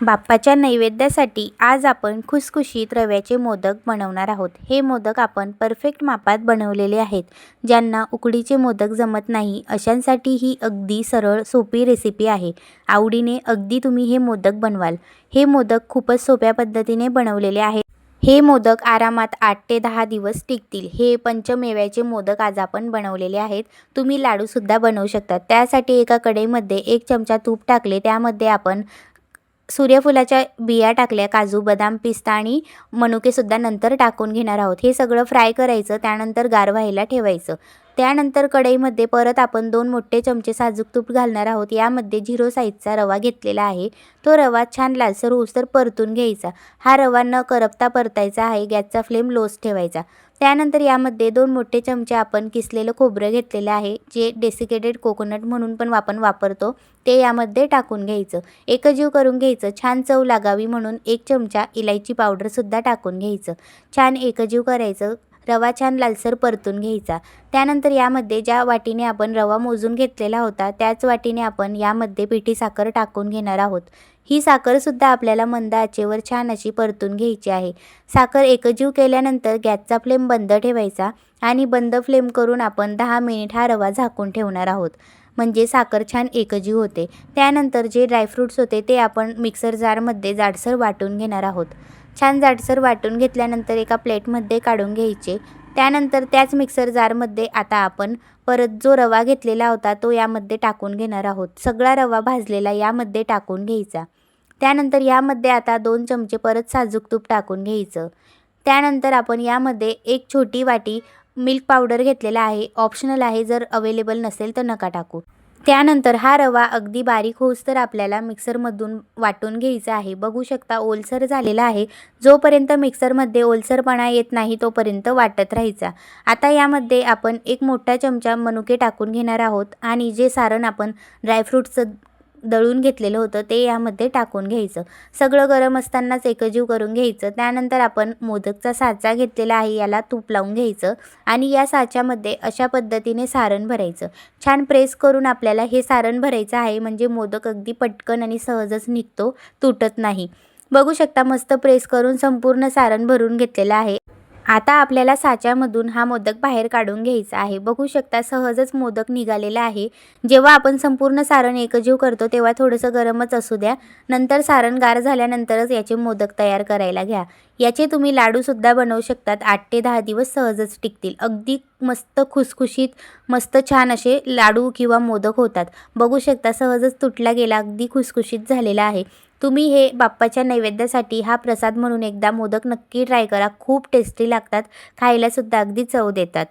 बाप्पाच्या नैवेद्यासाठी आज आपण खुसखुशीत रव्याचे मोदक बनवणार आहोत. हे मोदक आपण परफेक्ट मापात बनवलेले आहेत. ज्यांना उकडीचे मोदक जमत नाही अशांसाठी ही अगदी सरळ सोपी रेसिपी आहे. आवडीने अगदी तुम्ही हे मोदक बनवाल. हे मोदक खूपच सोप्या पद्धतीने बनवलेले आहेत. हे मोदक आरामात आठ ते दहा दिवस टिकतील. हे पंचमेव्याचे मोदक आज आपण बनवलेले आहेत. तुम्ही लाडूसुद्धा बनवू शकता. त्यासाठी एका कढईमध्ये एक चमचा तूप टाकले. त्यामध्ये आपण सूर्यफुलाच्या बिया टाकल्या काजू बदाम पिस्ता आणि मनुकेसुद्धा नंतर टाकून घेणार आहोत. हे सगळं फ्राय करायचं त्यानंतर गार व्हायला ठेवायचं. त्यानंतर कढईमध्ये परत आपण दोन मोठे चमचे साजूक तूप घालणार आहोत. यामध्ये झिरो साईजचा रवा घेतलेला आहे. तो रवा छान लालसर होऊसर परतून घ्यायचा. हा रवा न करपता परतायचा आहे. गॅसचा फ्लेम लोच ठेवायचा. त्यानंतर यामध्ये दोन मोठे चमचे आपण किसलेलं खोबरं घेतलेलं आहे जे डेसिकेटेड कोकोनट म्हणून पण आपण वापरतो. ते यामध्ये टाकून घ्यायचं. एकजीव करून घ्यायचं. छान चव लागावी म्हणून एक चमचा इलायची पावडरसुद्धा टाकून घ्यायचं. छान एकजीव करायचं. रवा छान लालसर परतून घ्यायचा. त्यानंतर यामध्ये ज्या वाटीने आपण रवा मोजून घेतलेला होता त्याच वाटीने आपण यामध्ये पिठी साखर टाकून घेणार आहोत. ही साखरसुद्धा आपल्याला मंद आचेवर छान अशी परतून घ्यायची आहे. साखर एकजीव केल्यानंतर गॅसचा फ्लेम बंद ठेवायचा आणि बंद फ्लेम करून आपण दहा मिनिट हा रवा झाकून ठेवणार आहोत. म्हणजे साखर छान एकजीव होते. त्यानंतर जे ड्रायफ्रूट्स होते ते आपण मिक्सर जारमध्ये जाडसर वाटून घेणार आहोत. छान जाडसर वाटून घेतल्यानंतर एका प्लेटमध्ये काढून घ्यायचे. त्यानंतर त्याच मिक्सर जारमध्ये आता आपण परत जो रवा घेतलेला होता तो यामध्ये टाकून घेणार आहोत. सगळा रवा भाजलेला यामध्ये टाकून घ्यायचा. त्यानंतर यामध्ये आता दोन चमचे परत साजूक तूप टाकून घ्यायचं. त्यानंतर आपण यामध्ये एक छोटी वाटी मिल्क पावडर घेतलेला आहे. ऑप्शनल आहे जर अवेलेबल नसेल तर नका टाकू. त्यानंतर हा रवा अगदी बारीक होऊस तर आपल्याला मिक्सरमधून वाटून घ्यायचा आहे. बघू शकता ओलसर झालेला आहे. जोपर्यंत मिक्सरमध्ये ओलसरपणा येत नाही तोपर्यंत वाटत राहायचा. आता यामध्ये आपण एक मोठा चमचा मनुके टाकून घेणार आहोत आणि जे सारण आपण ड्रायफ्रूटचं दळून घेतलेलं होतं ते यामध्ये टाकून घ्यायचं. सगळं गरम असतानाच एकजीव करून घ्यायचं. त्यानंतर आपण मोदकचा साचा घेतलेला आहे याला तूप लावून घ्यायचं आणि या साच्यामध्ये अशा पद्धतीने सारण भरायचं. छान प्रेस करून आपल्याला हे सारण भरायचं आहे म्हणजे मोदक अगदी पटकन आणि सहजच निघतो तुटत नाही. बघू शकता मस्त प्रेस करून संपूर्ण सारण भरून घेतलेलं आहे. आता आपल्याला साच्यामधून हा मोदक बाहेर काढून घ्यायचा आहे. बघू शकता सहजच मोदक निघालेला आहे. जेव्हा आपण संपूर्ण सारण एकजीव करतो तेव्हा थोडंसं गरमच असू द्या. नंतर सारण गार झाल्यानंतरच याचे मोदक तयार करायला घ्या. याचे तुम्ही लाडूसुद्धा बनवू शकतात. आठ ते दहा दिवस सहजच टिकतील. अगदी मस्त खुसखुशीत मस्त छान असे लाडू किंवा मोदक होतात. बघू शकता सहजच तुटला गेला अगदी खुसखुशीत झालेला आहे. तुम्ही हे बाप्पाच्या नैवेद्यासाठी हा प्रसाद म्हणून एकदा मोदक नक्की ट्राय करा. खूप टेस्टी लागतात. खायलासुद्धा अगदी चव देतात.